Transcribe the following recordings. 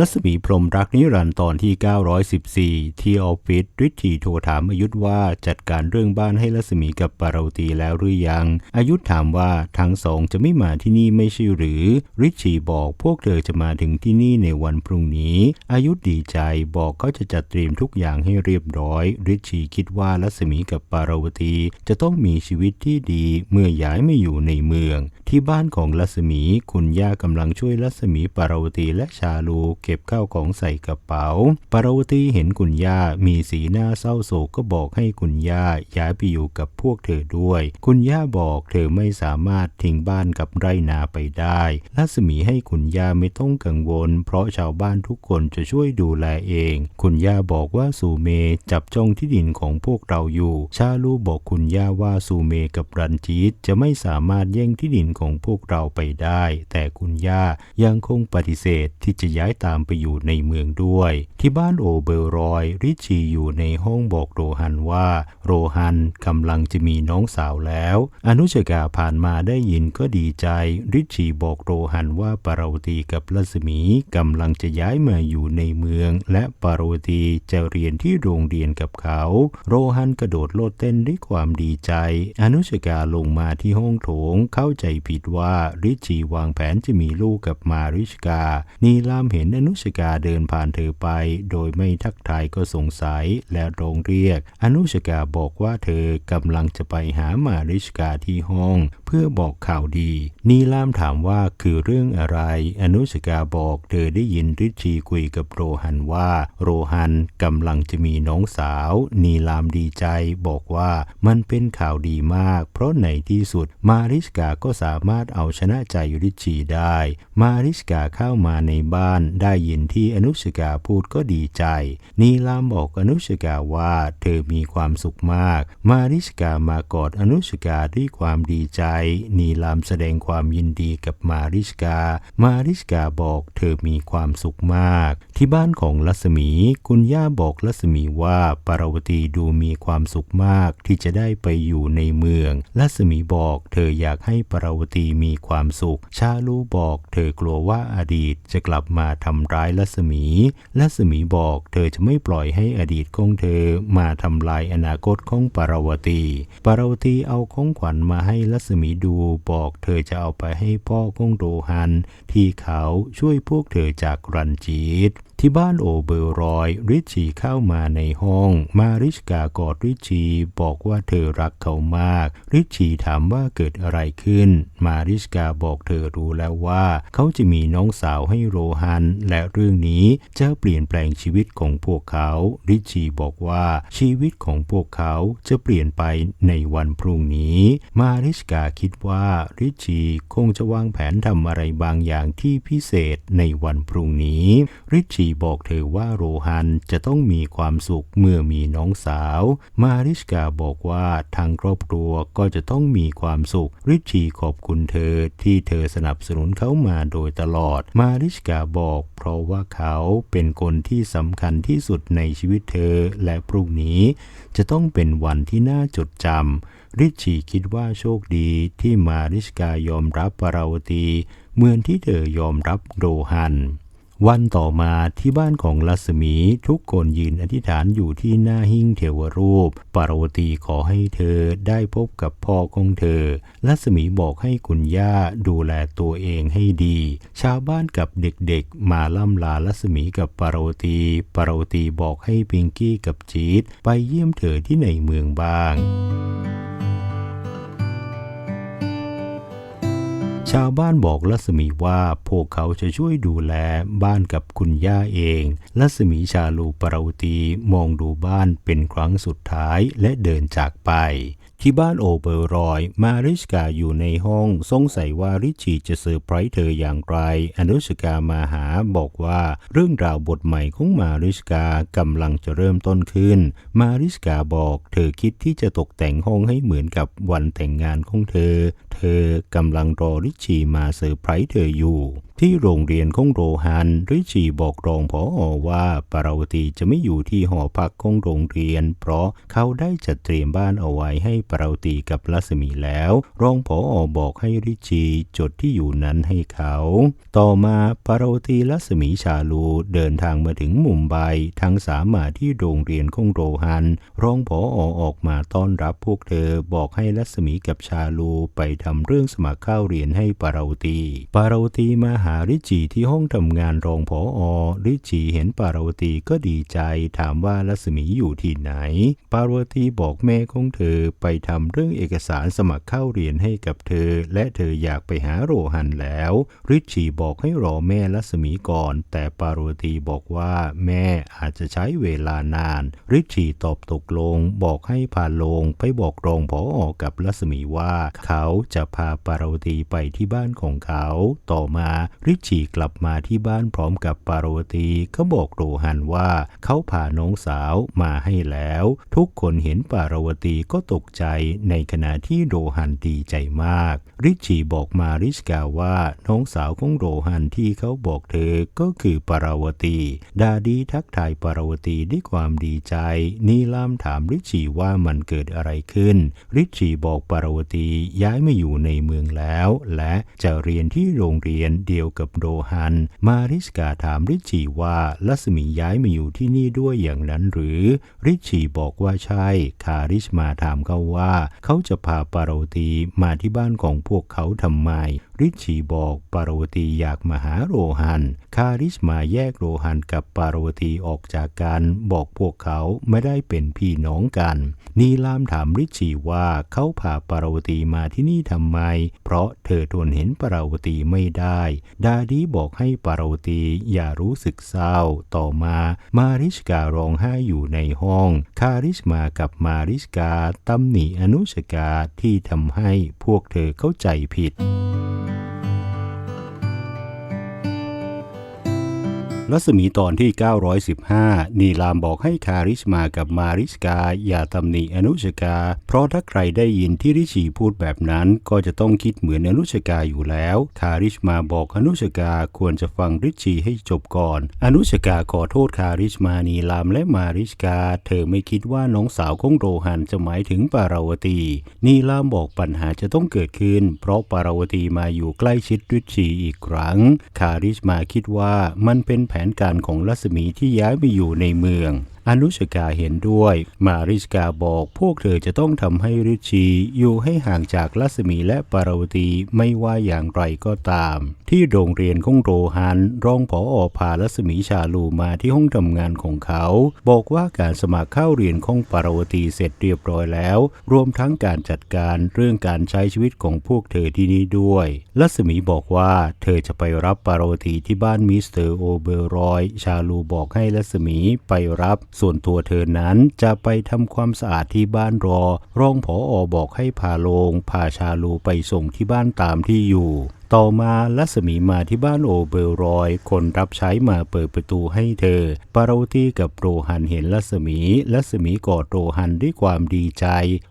รัศมีพรมรักนิรันดร์ตอนที่ 914 ที่ออฟฟิศริชีโทรถามอายุธว่าจัดการเรื่องบ้านให้รัศมีกับปาราวตีแล้วหรือยัง อายุธถามว่าทั้งสองจะไม่มาที่นี่ไม่ใช่หรือ ริชีบอกพวกเธอจะมาถึงที่นี่ในวันพรุ่งนี้ อายุธดีใจบอกเขาจะจัดเตรียมทุกอย่างให้เรียบร้อย ริชีคิดว่ารัศมีกับปาราวตีจะต้องมีชีวิตที่ดีเมื่อย้ายมาอยู่ในเมือง ที่บ้านของรัศมีคุณย่ากำลังช่วยรัศมีปาราวตีและชาลูเเก็บข้าวของใส่กระเป๋า ปาราวตีเห็นคุณย่ามีสีหน้าเศร้าโศกก็บอกให้คุณย่าย้ายไปอยู่กับพวกเธอด้วย คุณย่าบอกเธอไม่สามารถทิ้งบ้านกับไรนาไปได้รัศมีให้คุณย่าไม่ต้องกังวล เพราะชาวบ้านทุกคนจะช่วยดูแลเอง คุณย่าบอกว่าสูเมจับจ้องที่ดินของพวกเราอยู่ ชาลูบอกคุณย่าว่าสูเมกับรันจีตจะไม่สามารถแย่งที่ดินของพวกเราไปได้ แต่คุณย่ายังคงปฏิเสธที่จะย้ายตามไปอยู่ในเมืองด้วย ที่บ้านโอเบอร์รอย ริชีอยู่ในห้องบอกโรฮันว่า โรฮันกำลังจะมีน้องสาวแล้ว อนุชกาผ่านมาได้ยินก็ดีใจ ริชีบอกโรฮันว่าปาราวตีกับรัศมีกำลังจะย้ายมาอยู่ในเมือง และปาราวตีจะเรียนที่โรงเรียนกับเขา โรฮันกระโดดโลดเต้นด้วยความดีใจ อนุชกาลงมาที่ห้องโถงเข้าใจผิดว่าริชชีวางแผนจะมีลูกกับมาริชกา นีลามเห็นอนุชกาเดินผ่านเธอไป โดยไม่ทักทายก็สงสัยและร้องเรียก อนุชกาบอกว่าเธอกำลังจะไปหามาริชกาที่ห้อง เพื่อบอกข่าวดี นีลามถามว่าคือเรื่องอะไร อนุชกาบอกเธอได้ยินริชชีคุยกับโรฮันว่า โรฮันกำลังจะมีน้องสาว นีลามดีใจบอกว่ามันเป็นข่าวดีมาก เพราะในที่สุดมาริชกาก็สามารถเอาชนะใจริชชีได้ มาริชกาเข้ามาในบ้านได้ได้ยินที่อนุชกาพูดก็ดีใจ นีลามบอกอนุชกาว่าเธอมีความสุขมาก มาริชกามากอดอนุชกาด้วยความดีใจ นีลามแสดงความยินดีกับมาริชกา มาริชกาบอกเธอมีความสุขมาก ที่บ้านของรัศมี คุณย่าบอกรัศมีว่าปาราวตีดูมีความสุขมากที่จะได้ไปอยู่ในเมืองรัศมีบอกเธออยากให้ปาราวตีมีความสุข ชาลูบอกเธอกลัวว่าอดีตจะกลับมาทำร้ายรัศมีรัศมีบอกเธอจะไม่ปล่อยให้อดีตของเธอมาทำลายอนาคตของปาราวตี ปาราวตีเอาของขวัญมาให้รัศมีดูบอกเธอจะเอาไปให้พ่อของโดฮัน ที่เขาช่วยพวกเธอจากรันจีต ที่บ้านโอเบอร์รอย ริชีเข้ามาในห้อง มาริชกากอดริชีบอกว่าเธอรักเขามาก ริชีถามว่าเกิดอะไรขึ้น มาริชกาบอกเธอรู้แล้วว่า เขาจะมีน้องสาวให้โรฮัน และเรื่องนี้จะเปลี่ยนแปลงชีวิตของพวกเขา ริชีบอกว่าชีวิตของพวกเขาจะเปลี่ยนไปในวันพรุ่งนี้ มาริชกาคิดว่าริชีคงจะวางแผนทำอะไรบางอย่างที่พิเศษในวันพรุ่งนี้ ริชีบอกเธอว่าโรฮันจะต้องมีความสุขเมื่อมีน้องสาว มาริชกาบอกว่าทางครอบครัวก็จะต้องมีความสุข ริชีขอบคุณเธอที่เธอสนับสนุนเขามาโดยตลอด มาริชกาบอกเพราะว่าเขาเป็นคนที่สำคัญที่สุดในชีวิตเธอและพรุ่งนี้จะต้องเป็นวันที่น่าจดจำริชชีคิดว่าโชคดีที่มาริชกายอมรับปาราวตีเหมือนที่เธอยอมรับโรฮัน วันต่อมาที่บ้านของรัศมีทุกคนยืนอธิษฐานอยู่ที่หน้าหิ้งเทวรูป ปารวตีขอให้เธอได้พบกับพ่อของเธอรัศมีบอกให้คุณย่าดูแลตัวเองให้ดี ชาวบ้านกับเด็กๆ มาล่ำลารัศมีกับปารวตีปารวตีบอกให้พิงกี้กับจีดไปเยี่ยมเธอที่ในเมืองบ้าง ชาวบ้านบอกลัศมีว่าพวกเขาจะช่วยดูแลบ้านกับคุณย่าเอง ลัศมีชาลูปราวตีมองดูบ้านเป็นครั้งสุดท้ายและเดินจากไป ที่บ้านโอเบอร์รอย มาริชกาอยู่ในห้องสงสัยว่าริชชีจะเซอร์ไพรส์เธออย่างไร อนุชกามาหาบอกว่าเรื่องราวบทใหม่ของมาริชกากำลังจะเริ่มต้นขึ้น มาริชกาบอกเธอคิดที่จะตกแต่งห้องให้เหมือนกับวันแต่งงานของเธอ เธอกำลังรอริชชีมาเซอร์ไพรส์เธออยู่ ที่โรงเรียนของโรฮันริชีบอกรองผออว่าปาราวตีจะไม่อยู่ที่หอพักของโรงเรียน เพราะเขาได้จัดเตรียมบ้านเอาไว้ให้ปาราวตีกับลัศมีแล้ว รองผออบอกให้ริชีจดที่อยู่นั้นให้เขา ต่อมาปาราวตีลัศมีชาลูเดินทางมาถึงมุมไบทั้งสามมาที่โรงเรียนของโรฮัน รองผออออกมาต้อนรับพวกเธอบอกให้ลัศมีกับชาลูไปทำเรื่องสมัครเข้าเรียนให้ปาราวตีปาราวตีมาหาริจีที่ห้องทำงานรองผออริจีเห็นปารวตีก็ดีใจ ถามว่าลัศมีอยู่ที่ไหน ปารวตีบอกแม่ของเธอไปทำเรื่องเอกสารสมัครเข้าเรียนให้กับเธอ และเธออยากไปหาโรฮันแล้วริชีบอกให้รอแม่ลัศมีก่อน แต่ปารวตีบอกว่าแม่อาจจะใช้เวลานานริชีตอบตกลง บอกให้พาลงไปบอกรองผออกับลัศมีว่า เขาจะพาปารวตีไปที่บ้านของเขา ต่อมาริชีกลับมาที่บ้านพร้อมกับปาราวตีเขาบอกโรฮันว่าเขาพาน้องสาวมาให้แล้ว ทุกคนเห็นปาราวตีก็ตกใจในขณะที่โรฮันดีใจมาก ริชีบอกมาริชกาว่าน้องสาวของโรฮันที่เขาบอกเธอก็คือปาราวตีดาดีทักทายปาราวตีด้วยความดีใจ นีลามถามริชีว่ามันเกิดอะไรขึ้น ริชีบอกปาราวตีย้ายมาอยู่ในเมืองแล้ว และจะเรียนที่โรงเรียนเดียวกับโรฮัน มาริสกาถามริชีว่าลัสมีย้ายมาอยู่ที่นี่ด้วยอย่างนั้นหรือ ริชีบอกว่าใช่ คาริชมาถามเขาว่า เขาจะพาปารตีมาที่บ้านของพวกเขาทำไม ริชีบอกปาราวตีอยากมาหาโรฮัน คาริชมาแยกโรฮันกับปาราวตีออกจากกันบอกพวกเขาไม่ได้เป็นพี่น้องกัน นีลามถามริชีว่าเขาพาปาราวตีมาที่นี่ทำไม เพราะเธอทนเห็นปาราวตีไม่ได้ ดาดีบอกให้ปาราวตีอย่ารู้สึกเศร้า ต่อมามาริชการ้องไห้อยู่ในห้อง คาริชมากับมาริชกาตำหนิอนุชกาที่ทำให้พวกเธอเข้าใจผิด รัศมีตอนที่ 915 นีลามบอกให้คาริชมากับมาริชกา อย่าตำหนิอนุชกา เพราะถ้าใครได้ยินที่ริชีพูดแบบนั้น ก็จะต้องคิดเหมือนอนุชกาอยู่แล้ว คาริชมาบอกอนุชกาควรจะฟังริชีให้จบก่อน อนุชกาขอโทษคาริชมานีลามและมาริชกา เธอไม่คิดว่าน้องสาวของโรฮันจะหมายถึงปาราวตีนีลามบอกปัญหาจะต้องเกิดขึ้น เพราะปาราวตีมาอยู่ใกล้ชิดริชีอีกครั้ง คาริชมาคิดว่ามันเป็นแผนการของรัศมีที่ย้ายไปอยู่ในเมือง อนุชกาเห็นด้วย มาริชกาบอกพวกเธอจะต้องทำให้ริชีอยู่ให้ห่างจากรัศมีและปาราวตีไม่ว่าอย่างไรก็ตาม ที่โรงเรียนของโรฮันรองผออพารัศมีชาลูมาที่ห้องทำงานของเขา บอกว่าการสมัครเข้าเรียนของปาราวตีเสร็จเรียบร้อยแล้ว รวมทั้งการจัดการเรื่องการใช้ชีวิตของพวกเธอที่นี่ด้วยรัศมีบอกว่าเธอจะไปรับปาราวตีที่บ้านมิสเตอร์โอเบรอย ชาลูบอกให้รัศมีไปรับส่วนตัวเธอนั้นจะไปทำความสะอาดที่บ้านรอ รองผออบอกให้พาโลงพาชาลูไปส่งที่บ้านตามที่อยู่ ต่อมาลัศมีมาที่บ้านโอเบลรอย คนรับใช้มาเปิดประตูให้เธอ ปาราวตีกับโรฮันเห็นลัศมี ลัศมีกอดโรฮันด้วยความดีใจ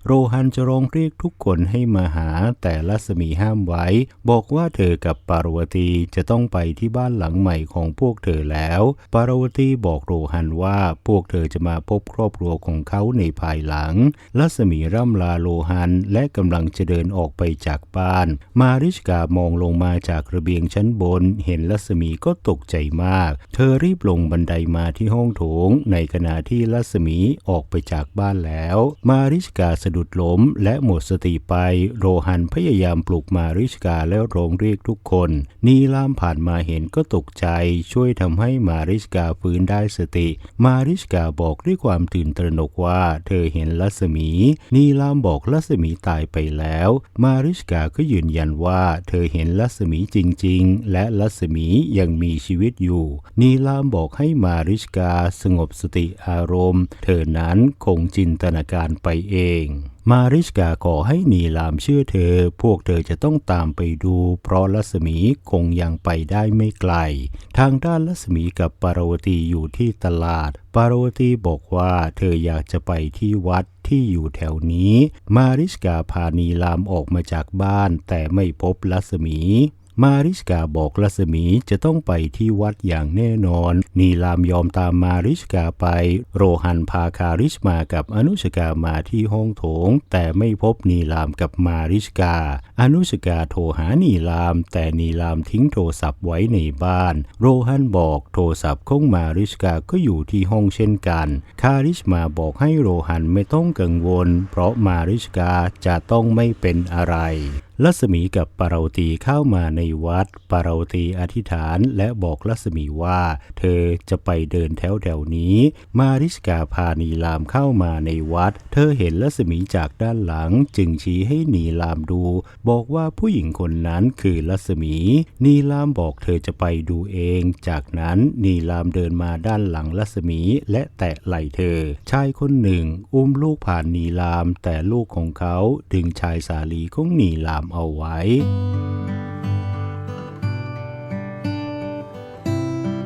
โรฮันจะร้องเรียกทุกคนให้มาหา แต่ลัศมีห้ามไว้ บอกว่าเธอกับปาราวตีจะต้องไปที่บ้านหลังใหม่ของพวกเธอแล้ว ปาราวตีบอกโรฮันว่าพวกเธอจะมาพบครอบครัวของเขาในภายหลัง ลัศมีร่ำลาโรฮันและกำลังจะเดินออกไปจากบ้าน มาริชกามองลงมาจากระเบียงชั้นบน เห็นลัศมีก็ตกใจมาก เธอรีบลงบันไดมาที่ห้องโถง ในขณะที่ลัศมีออกไปจากบ้านแล้ว มาริชกาสะดุดล้มและหมดสติไป โรฮันพยายามปลุกมาริชกาแล้วร้องเรียกทุกคน นีลามผ่านมาเห็นก็ตกใจ ช่วยทำให้มาริชกาฟื้นได้สติ มาริชกาบอกด้วยความตื่นตระหนกว่า เธอเห็นลัศมี นีลามบอกลัศมีตายไปแล้ว มาริชกาก็ยืนยันว่า เธอเห็นลัศมีจริง ๆ และลัศมียังมีชีวิตอยู่ นีลามบอกให้มาริชกาสงบสติอารมณ์ เธอนั้นคงจินตนาการไปเอง มาริชกาขอให้นีลามเชื่อเธอ พวกเธอจะต้องตามไปดู เพราะลัศมีคงยังไปได้ไม่ไกล ทางด้านลัศมีกับปารวตีอยู่ที่ตลาด ปารวตีบอกว่าเธออยากจะไปที่วัดที่อยู่แถวนี้ มาริชกาพานีลามออกมาจากบ้าน แต่ไม่พบลัศมี มาริชกาบอกรัศมีจะต้องไปที่วัดอย่างแน่นอน นีลามยอมตามมาริชกาไป โรฮันพาคาริชมากับอนุชกามาที่ห้องโถง แต่ไม่พบนีลามกับมาริชกา อนุชกาโทรหานีลาม แต่นีลามทิ้งโทรศัพท์ไว้ในบ้าน โรฮันบอกโทรศัพท์ของมาริชกาก็อยู่ที่ห้องเช่นกัน คาริชมาบอกให้โรฮันไม่ต้องกังวล เพราะมาริชกาจะต้องไม่เป็นอะไร ลัศมีกับปาราวตีเข้ามาในวัด ปาราวตีอธิษฐานและบอกลัศมีว่า เธอจะไปเดินแถวแถวนี้ มาริชกาพานีลามเข้ามาในวัด เธอเห็นลัศมีจากด้านหลังจึงชี้ให้นีลามดู บอกว่าผู้หญิงคนนั้นคือลัศมี นีลามบอกเธอจะไปดูเอง จากนั้นนีลามเดินมาด้านหลังลัศมีและแตะไหล่เธอ ชายคนหนึ่ง อุ้มลูกผ่านนีลาม แต่ลูกของเขาดึงชายสาลีของนีลามเอาไว้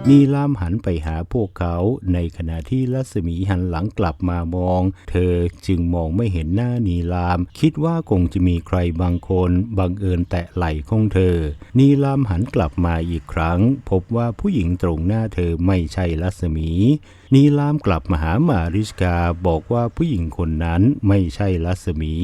นีลามหันไปหาพวกเขาในขณะที่รัศมีหันหลังกลับมามอง เธอจึงมองไม่เห็นหน้านีลาม คิดว่าคงจะมีใครบางคนบังเอิญแตะไหล่ของเธอ นีลามหันกลับมาอีกครั้ง พบว่าผู้หญิงตรงหน้าเธอไม่ใช่รัศมี นีลามกลับมาหามาริชกาบอกว่าผู้หญิงคนนั้นไม่ใช่รัศมี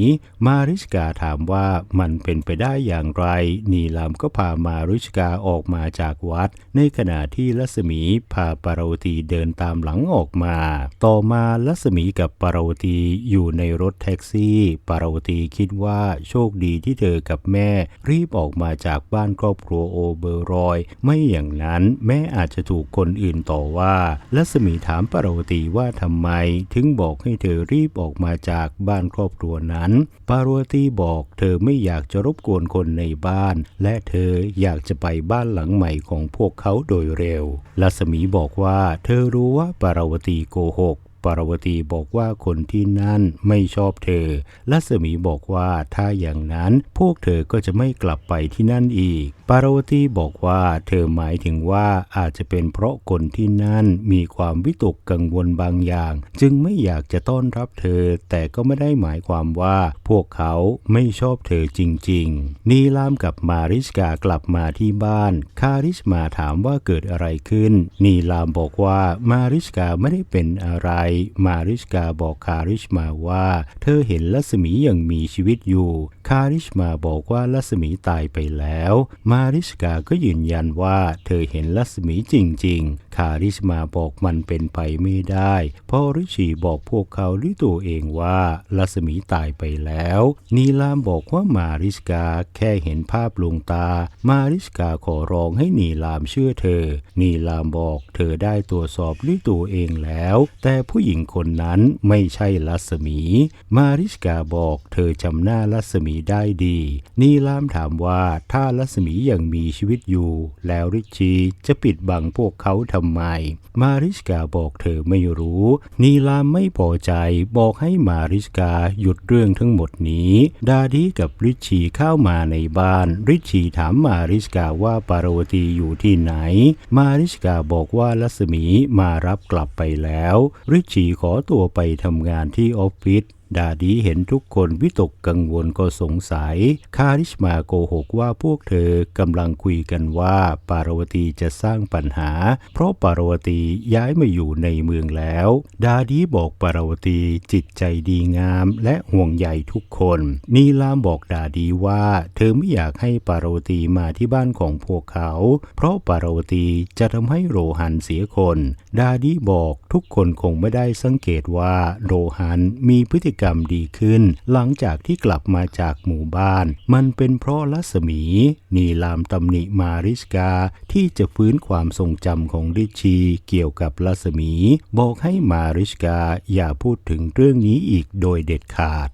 มาริชกาถามว่ามันเป็นไปได้อย่างไร นีลามก็พามาริชกาออกมาจากวัด ในขณะที่รัศมีพาปารวตีเดินตามหลังออกมา ต่อมารัศมีกับปารวตีอยู่ในรถแท็กซี่ ปารวตีคิดว่าโชคดีที่เธอกับแม่ รีบออกมาจากบ้านครอบครัวโอเบอร์รอย ไม่อย่างนั้นแม่อาจจะถูกคนอื่นต่อว่ารัศมีถามามปารวตีว่าทำไมถึงบอกให้เธอรีบออกมาจากบ้านครอบครัวนั้น ปารวตีบอกเธอไม่อยากจะรบกวนคนในบ้าน และเธออยากจะไปบ้านหลังใหม่ของพวกเขาโดยเร็วลัศมีบอกว่าเธอรู้ว่าปารวตีโกหก ปารวตีบอกว่าคนที่นั่นไม่ชอบเธอรัศมีบอกว่าถ้าอย่างนั้นพวกเธอก็จะไม่กลับไปที่นั่นอีก ปารวตีบอกว่าเธอหมายถึงว่าอาจจะเป็นเพราะคนที่นั่นมีความวิตกกังวลบางอย่าง จึงไม่อยากจะต้อนรับเธอ แต่ก็ไม่ได้หมายความว่า พวกเขาไม่ชอบเธอจริง ๆ นีลามกับมาริชกากลับมาที่บ้าน คาริชมาถามว่าเกิดอะไรขึ้น นีลามบอกว่ามาริชกาไม่ได้เป็นอะไรมาริชกาบอกคาริชมาว่า เธอเห็นรัศมียังมีชีวิตอยู่ คาริชมาบอกว่ารัศมีตายไปแล้ว มาริชกาก็ยืนยันว่าเธอเห็นรัศมีจริง ๆ คาริชมาบอกมันเป็นไปไม่ได้ เพราะริชีบอกพวกเขาด้วยตัวเองว่ารัศมีตายไปแล้ว นีลามบอกว่ามาริชกาแค่เห็นภาพลวงตา มาริชกาขอร้องให้นีลามเชื่อเธอ นีลามบอกเธอได้ตรวจสอบด้วยตัวเองแล้ว แต่ผูู้้หญิงคนนั้นไม่ใช่รัศมี มาริชกาบอกเธอจำหน้ารัศมีได้ดี นีลามถามว่าถ้ารัศมียังมีชีวิตอยู่ แล้วริชีจะปิดบังพวกเขาทำไม มาริชกาบอกเธอไม่รู้ นีลามไม่พอใจบอกให้มาริชกาหยุดเรื่องทั้งหมดนี้ ดาดีกับริชีเข้ามาในบ้าน ริชีถามมาริชกาว่าปารวตีอยู่ที่ไหน มาริชกาบอกว่ารัศมีมารับกลับไปแล้ว ริชีขอตัวไปทำงานที่ออฟฟิศ ดาดีเห็นทุกคนวิตกกังวลก็สงสัย คาริชมาโกหกว่าพวกเธอกำลังคุยกันว่าปารวตีจะสร้างปัญหา เพราะปารวตีย้ายมาอยู่ในเมืองแล้ว ดาดีบอกปารวตีจิตใจดีงามและห่วงใยทุกคน นีลามบอกดาดีว่าเธอไม่อยากให้ปารวตีมาที่บ้านของพวกเขา เพราะปารวตีจะทำให้โรหันเสียคน ดาดีบอกทุกคนคงไม่ได้สังเกตว่าโรหันมีพฤติกรรมดีขึ้น หลังจากที่กลับมาจากหมู่บ้าน มันเป็นเพราะลัศมีนีลามตำหนิมาริสกาที่จะฟื้นความทรงจำของริชีเกี่ยวกับลัศมี บอกให้มาริสกาอย่าพูดถึงเรื่องนี้อีกโดยเด็ดขาด